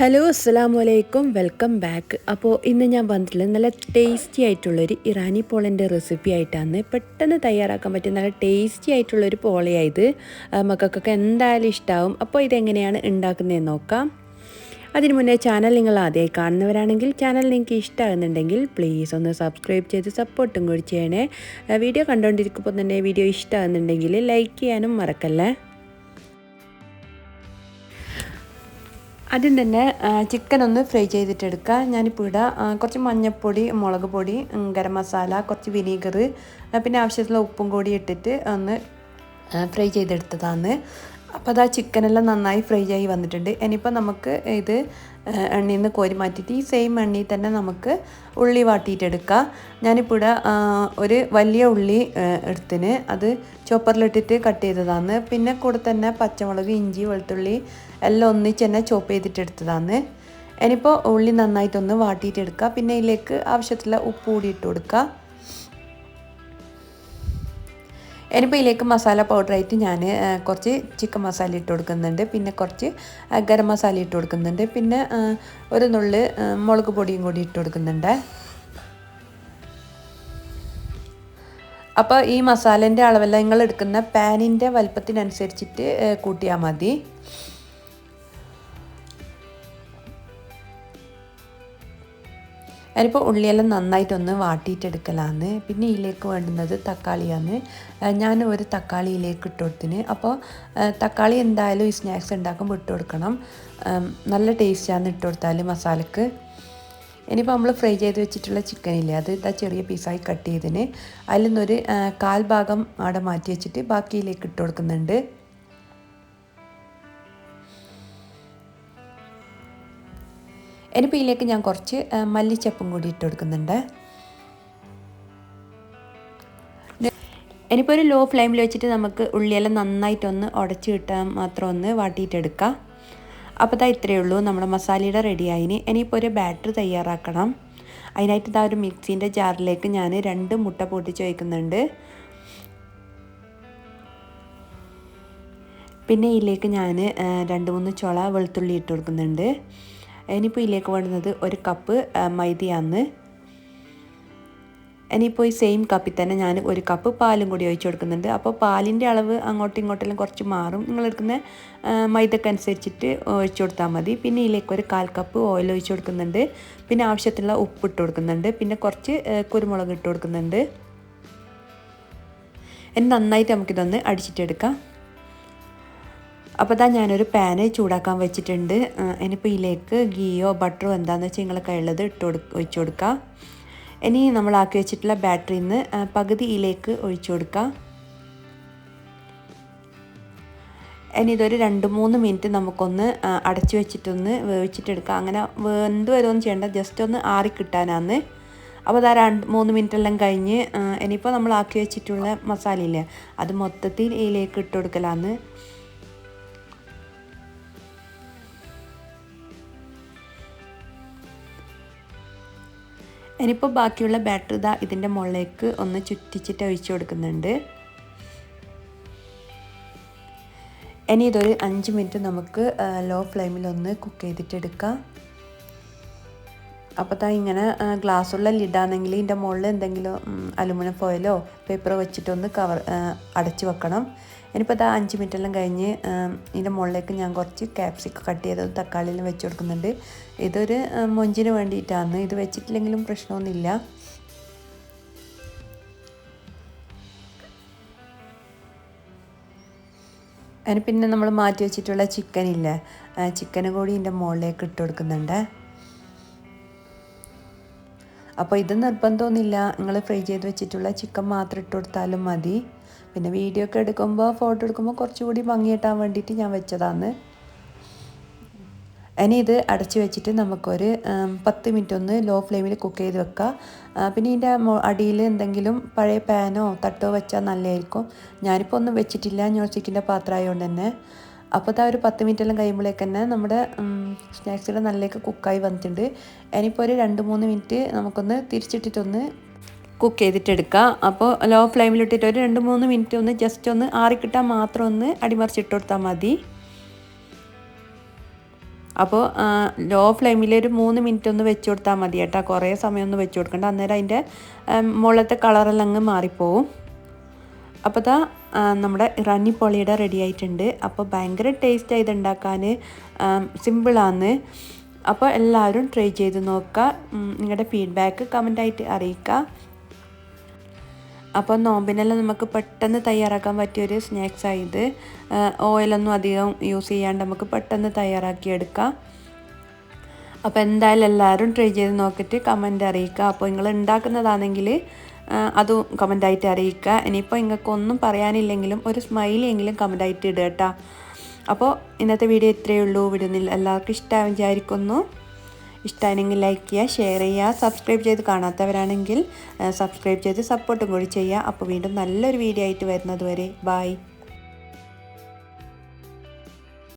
Hello അസ്സാം വലൈക്കും welcome back. അപ്പോൾ ഇന്ന് ഞാൻ വന്നിട്ടുള്ളത് നല്ല ടേസ്റ്റി ആയിട്ടുള്ളൊരു ഇറാനി പോളന്റെ റെസിപ്പി ആയിട്ടാണ്. പെട്ടെന്ന് തയ്യാറാക്കാൻ പറ്റിയ നല്ല ടേസ്റ്റി ആയിട്ടുള്ളൊരു പോളയായത് മക്കൾക്കൊക്കെ എന്തായാലും ഇഷ്ടമാവും അപ്പോൾ ഇതെങ്ങനെയാണ് ഉണ്ടാക്കുന്നതെന്ന് നോക്കാം. അതിനു മുന്നേ ചാനൽ നിങ്ങൾ ആദ്യമായി കാണുന്നവരാണെങ്കിൽ ചാനൽ നിങ്ങൾക്ക് ഇഷ്ടമാകുന്നുണ്ടെങ്കിൽ പ്ലീസ് ഒന്ന് സബ്സ്ക്രൈബ് ചെയ്ത് സപ്പോർട്ടും കൂടി ചെയ്യണേ. വീഡിയോ കണ്ടുകൊണ്ടിരിക്കുമ്പോൾ തന്നെ വീഡിയോ ഇഷ്ടമാകുന്നുണ്ടെങ്കിൽ ലൈക്ക് ചെയ്യാനും മറക്കല്ലേ? ആദ്യം തന്നെ ചിക്കൻ ഒന്ന് ഫ്രൈ ചെയ്തിട്ടെടുക്കുക. ഞാനിപ്പോൾ ഇവിടെ കുറച്ച് മഞ്ഞൾപ്പൊടി മുളക് പൊടി ഗരം മസാല കുറച്ച് വിനീഗർ പിന്നെ ആവശ്യത്തിലുള്ള ഉപ്പും കൂടി ഇട്ടിട്ട് ഒന്ന് ഫ്രൈ ചെയ്തെടുത്തതാണ്. അപ്പോൾ അത് ആ ചിക്കനെല്ലാം നന്നായി ഫ്രൈ ആയി വന്നിട്ടുണ്ട്. ഇനിയിപ്പോൾ നമുക്ക് ഇത് എണ്ണയിൽ നിന്ന് കോരി മാറ്റിയിട്ട് ഈ സെയിം എണ്ണയിൽ തന്നെ നമുക്ക് ഉള്ളി വാട്ടിയിട്ടെടുക്കാം. ഞാനിപ്പോൾ ഇവിടെ ഒരു വലിയ ഉള്ളി എടുത്തിന്. അത് ചോപ്പറിലിട്ടിട്ട് കട്ട് ചെയ്തതാണ്. പിന്നെ കൂടെ തന്നെ പച്ചമുളക് ഇഞ്ചി വെളുത്തുള്ളി എല്ലാം ഒന്നിച്ച് തന്നെ ചോപ്പ് ചെയ്തിട്ടെടുത്തതാണ് ഇനിയിപ്പോൾ ഉള്ളി നന്നായിട്ടൊന്ന് വാട്ടിയിട്ടെടുക്കുക പിന്നെ ഇതിലേക്ക് ആവശ്യത്തിലുള്ള ഉപ്പ് കൂടി ഇട്ട് കൊടുക്കുക ഇനിയിപ്പോൾ ഇതിലേക്ക് മസാല പൗഡറായിട്ട് ഞാൻ കുറച്ച് ചിക്കൻ മസാല ഇട്ട് കൊടുക്കുന്നുണ്ട്. പിന്നെ കുറച്ച് ഗരം മസാല ഇട്ട് കൊടുക്കുന്നുണ്ട്. പിന്നെ ഒരു നുള്ള് മുളക് പൊടിയും കൂടി ഇട്ട് കൊടുക്കുന്നുണ്ട്. അപ്പോൾ ഈ മസാലേന്റെ അളവെല്ലാം നിങ്ങൾ എടുക്കുന്ന പാനിന്റെ വലുപ്പത്തിനനുസരിച്ചിട്ട് കൂട്ടിയാൽ മതി. ഞാനിപ്പോൾ ഉള്ളിയെല്ലാം നന്നായിട്ടൊന്ന് വാട്ടിയിട്ടെടുക്കലാണ് പിന്നെ ഇതിലേക്ക് വേണ്ടുന്നത് തക്കാളിയാണ്. ഞാൻ ഒരു തക്കാളിയിലേക്ക് ഇട്ട് കൊടുത്തിന് അപ്പോൾ തക്കാളി എന്തായാലും ഈ സ്നാക്സ് ഉണ്ടാക്കുമ്പോൾ ഇട്ട് കൊടുക്കണം നല്ല ടേസ്റ്റാണ് ഇട്ട് കൊടുത്താൽ മസാലക്ക്. ഇനിയിപ്പോൾ നമ്മൾ ഫ്രൈ ചെയ്ത് വെച്ചിട്ടുള്ള ചിക്കനില്ലേ അത് ഇതാ ചെറിയ പീസായി കട്ട് ചെയ്തിന്. അതിൽ നിന്നൊരു കാൽ ഭാഗം അവിടെ മാറ്റി വെച്ചിട്ട് ബാക്കിയിലേക്ക് ഇട്ട് കൊടുക്കുന്നുണ്ട് ഇനിയിപ്പോൾ ഇതിലേക്ക് ഞാൻ കുറച്ച് മല്ലിച്ചപ്പും കൂടി ഇട്ട് കൊടുക്കുന്നുണ്ട്. ഇനിയിപ്പോൾ ഒരു ലോ ഫ്ലെയിമിൽ വെച്ചിട്ട് നമുക്ക് ഉള്ളിയെല്ലാം നന്നായിട്ടൊന്ന് ഉടച്ച് കിട്ടാൻ മാത്രം ഒന്ന് വാട്ടിയിട്ടെടുക്കാം. അപ്പോൾ ഇതാ ഇത്രയേ ഉള്ളൂ. നമ്മുടെ മസാലയുടെ റെഡി ആയിന്. ഇനിയിപ്പോൾ ഒരു ബാറ്റർ തയ്യാറാക്കണം. അതിനായിട്ട് ഇതാ ഒരു മിക്സീന്റെ ജാറിലേക്ക് ഞാൻ രണ്ട് മുട്ട പൊട്ടിച്ച് വയ്ക്കുന്നുണ്ട് പിന്നെ ഇതിലേക്ക് ഞാൻ രണ്ട് മൂന്ന് ചുള വെളുത്തുള്ളി ഇട്ട് കൊടുക്കുന്നുണ്ട്. ഇനിയിപ്പോൾ ഇതിലേക്ക് വേണ്ടുന്നത് ഒരു കപ്പ് മൈദയാണ്. ഇനിയിപ്പോൾ ഈ സെയിം കപ്പിൽ തന്നെ ഞാൻ ഒരു കപ്പ് പാലും കൂടി ഒഴിച്ചു കൊടുക്കുന്നുണ്ട്. അപ്പോൾ പാലിന്റെ അളവ് അങ്ങോട്ടും ഇങ്ങോട്ടെല്ലാം കുറച്ച് മാറും. നിങ്ങൾ എടുക്കുന്ന മൈദക്കനുസരിച്ചിട്ട് ഒഴിച്ചു കൊടുത്താൽ മതി. പിന്നെ ഇതിലേക്ക് ഒരു കാൽ കപ്പ് ഓയിൽ ഒഴിച്ചു കൊടുക്കുന്നുണ്ട്. പിന്നെ ആവശ്യത്തിനുള്ള ഉപ്പ് ഇട്ട് കൊടുക്കുന്നുണ്ട്. പിന്നെ കുറച്ച് കുരുമുളക് ഇട്ട് കൊടുക്കുന്നുണ്ട്. ഇനി നന്നായിട്ട് നമുക്കിതൊന്ന് അടിച്ചിട്ടെടുക്കാം. അപ്പോൾ ഇതാ ഞാനൊരു പാന് ചൂടാക്കാൻ വെച്ചിട്ടുണ്ട്. ഇനിയിപ്പോൾ ഇതിലേക്ക് ഗീയോ ബട്ടറോ എന്താണെന്ന് വെച്ചാൽ നിങ്ങളെ കയ്യിലുള്ളത് ഇട്ട് കൊടു ഒഴിച്ചു കൊടുക്കുക ഇനി നമ്മളാക്കി വെച്ചിട്ടുള്ള ബാറ്ററിയിൽ നിന്ന് പകുതി ഇതിലേക്ക് ഒഴിച്ചു കൊടുക്കുക ഇനി ഇതൊരു രണ്ട് മൂന്ന് മിനിറ്റ് നമുക്കൊന്ന് അടച്ചു വെച്ചിട്ടൊന്ന് വേവിച്ചിട്ടെടുക്കാം അങ്ങനെ വെന്ത് വരുമൊന്നും ചെയ്യേണ്ട ജസ്റ്റ് ഒന്ന് ആറി കിട്ടാനാണ് അപ്പോൾ അതാ രണ്ട് മൂന്ന് മിനിറ്റ് എല്ലാം കഴിഞ്ഞ് ഇനിയിപ്പോൾ നമ്മൾ ആക്കി വെച്ചിട്ടുള്ള മസാലയില്ലേ അത് മൊത്തത്തിൽ ഇതിലേക്ക് ഇട്ട് കൊടുക്കലാന്ന്. ഇനിയിപ്പോൾ ബാക്കിയുള്ള ബാറ്ററി ഇതാ ഇതിന്റെ മുകളിലേക്ക് ഒന്ന് ചുറ്റിച്ചിട്ട് ഒഴിച്ചു കൊടുക്കുന്നുണ്ട്. ഇനി ഇതൊരു അഞ്ച് മിനിറ്റ് നമുക്ക് ലോ ഫ്ലെയിമിൽ ഒന്ന് കുക്ക് ചെയ്തിട്ടെടുക്കാം അപ്പോൾ താ ഇങ്ങനെ ഗ്ലാസ്സുള്ള ലിഡാണെങ്കിൽ ഇതിന്റെ മുകളിൽ എന്തെങ്കിലും അലുമിനിയം ഫോയിലോ പേപ്പറോ വെച്ചിട്ടൊന്ന് കവർ അടച്ചു വെക്കണം. ഇനിയിപ്പോൾ അത് അഞ്ച് മിനിറ്റെല്ലാം കഴിഞ്ഞ് ഇതിന്റെ മുകളിലേക്ക് ഞാൻ കുറച്ച് ക്യാപ്സിക്ക കട്ട് ചെയ്ത് തക്കാളിയിലും വെച്ച് കൊടുക്കുന്നുണ്ട്. ഇതൊരു മൊഞ്ചിന് വേണ്ടിയിട്ടാണ്. ഇത് വെച്ചിട്ടില്ലെങ്കിലും പ്രശ്നമൊന്നുമില്ല. അതിന് പിന്നെ നമ്മൾ മാറ്റി വെച്ചിട്ടുള്ള ചിക്കൻ ചിക്കന് ചിക്കനും കൂടി ഇതിന്റെ മുകളിലേക്ക് ഇട്ട് കൊടുക്കുന്നുണ്ട്. അപ്പോൾ ഇത് നിർബന്ധമൊന്നുമില്ല. നിങ്ങൾ ഫ്രൈ ചെയ്ത് വെച്ചിട്ടുള്ള ചിക്കൻ മാത്രം ഇട്ട് കൊടുത്താലും മതി. പിന്നെ വീഡിയോ ഒക്കെ എടുക്കുമ്പോൾ ഫോട്ടോ എടുക്കുമ്പോൾ കുറച്ചുകൂടി ഭംഗി കിട്ടാൻ വേണ്ടിയിട്ട് ഞാൻ വെച്ചതാണ്. ഇനി ഇത് അടച്ചു വെച്ചിട്ട് നമുക്കൊരു പത്ത് മിനിറ്റ് ഒന്ന് ലോ ഫ്ലെയിമിൽ കുക്ക് ചെയ്ത് വെക്കാം. പിന്നെ ഇതിന്റെ അടിയിൽ എന്തെങ്കിലും പഴയ പാനോ തട്ടോ വെച്ചാൽ നല്ലതായിരിക്കും. ഞാനിപ്പോൾ ഒന്നും വെച്ചിട്ടില്ല ഞാൻ ചിക്കന്റെ പാത്രമായതുകൊണ്ട് തന്നെ. അപ്പോൾ ആ ഒരു പത്ത് മിനിറ്റ് എല്ലാം കഴിയുമ്പോഴേക്ക് തന്നെ നമ്മുടെ സ്നാക്സുകൾ നല്ലേക്ക് കുക്കായി വന്നിട്ടുണ്ട്. ഇനിയിപ്പോൾ ഒരു രണ്ട് മൂന്ന് മിനിറ്റ് നമുക്കൊന്ന് തിരിച്ചിട്ടിട്ടൊന്ന് കുക്ക് ചെയ്തിട്ടെടുക്കുക അപ്പോൾ ലോ ഫ്ലെയിമിലിട്ടിട്ട് ഒരു രണ്ട് മൂന്ന് മിനിറ്റ് ഒന്ന് ജസ്റ്റ് ഒന്ന് ആറിക്കിട്ടാൽ മാത്രം ഒന്ന് അടിമറിച്ചിട്ട് കൊടുത്താൽ മതി. അപ്പോൾ ലോ ഫ്ലെയിമിൽ ഒരു മൂന്ന് മിനിറ്റ് ഒന്ന് വെച്ച് കൊടുത്താൽ മതി കേട്ടോ. കുറേ സമയം ഒന്ന് വെച്ച് കൊടുക്കണ്ട. അന്നേരം അതിന്റെ മുകളിലത്തെ കളറെല്ലാം അങ്ങ് മാറിപ്പോവും. അപ്പോൾ ആ, നമ്മുടെ ഇറാനി പൊളിയുടെ റെഡി ആയിട്ടുണ്ട്. അപ്പോൾ ഭയങ്കര ടേസ്റ്റ് ആയത് ഉണ്ടാക്കാൻ സിമ്പിളാണ് അപ്പോൾ എല്ലാവരും ട്രൈ ചെയ്ത് നോക്കുക. നിങ്ങളുടെ ഫീഡ്ബാക്ക് കമന്റായിട്ട് അറിയിക്കുക. അപ്പോൾ നോമ്പിനെല്ലാം നമുക്ക് പെട്ടെന്ന് തയ്യാറാക്കാൻ പറ്റിയൊരു സ്നാക്സ് ആയത് ഓയിലൊന്നും അധികം യൂസ് ചെയ്യാണ്ട് നമുക്ക് പെട്ടെന്ന് തയ്യാറാക്കിയെടുക്കാം അപ്പോൾ എന്തായാലും എല്ലാവരും ട്രൈ ചെയ്ത് നോക്കിയിട്ട് കമന്റ് അറിയിക്കുക. അപ്പോൾ നിങ്ങൾ ഉണ്ടാക്കുന്നതാണെങ്കിൽ അതും കമന്റായിട്ട് അറിയിക്കുക ഇനിയിപ്പോൾ നിങ്ങൾക്കൊന്നും പറയാനില്ലെങ്കിലും ഒരു സ്മൈലി എങ്കിലും കമന്റായിട്ട് ഇടുക കേട്ടോ അപ്പോൾ ഇന്നത്തെ വീഡിയോ ഇത്രയേ ഉള്ളൂ. വീഡിയോ എല്ലാവർക്കും ഇഷ്ടമാവും വിചാരിക്കുന്നു. ഇഷ്ടമാണെങ്കിൽ ലൈക്ക് ചെയ്യുക ഷെയർ ചെയ്യുക സബ്സ്ക്രൈബ് ചെയ്ത് കാണാത്തവരാണെങ്കിൽ സബ്സ്ക്രൈബ് ചെയ്ത് സപ്പോർട്ടും കൂടി ചെയ്യുക. അപ്പോൾ വീണ്ടും നല്ലൊരു വീഡിയോ ആയിട്ട് വരുന്നത് വരെ. ബായ്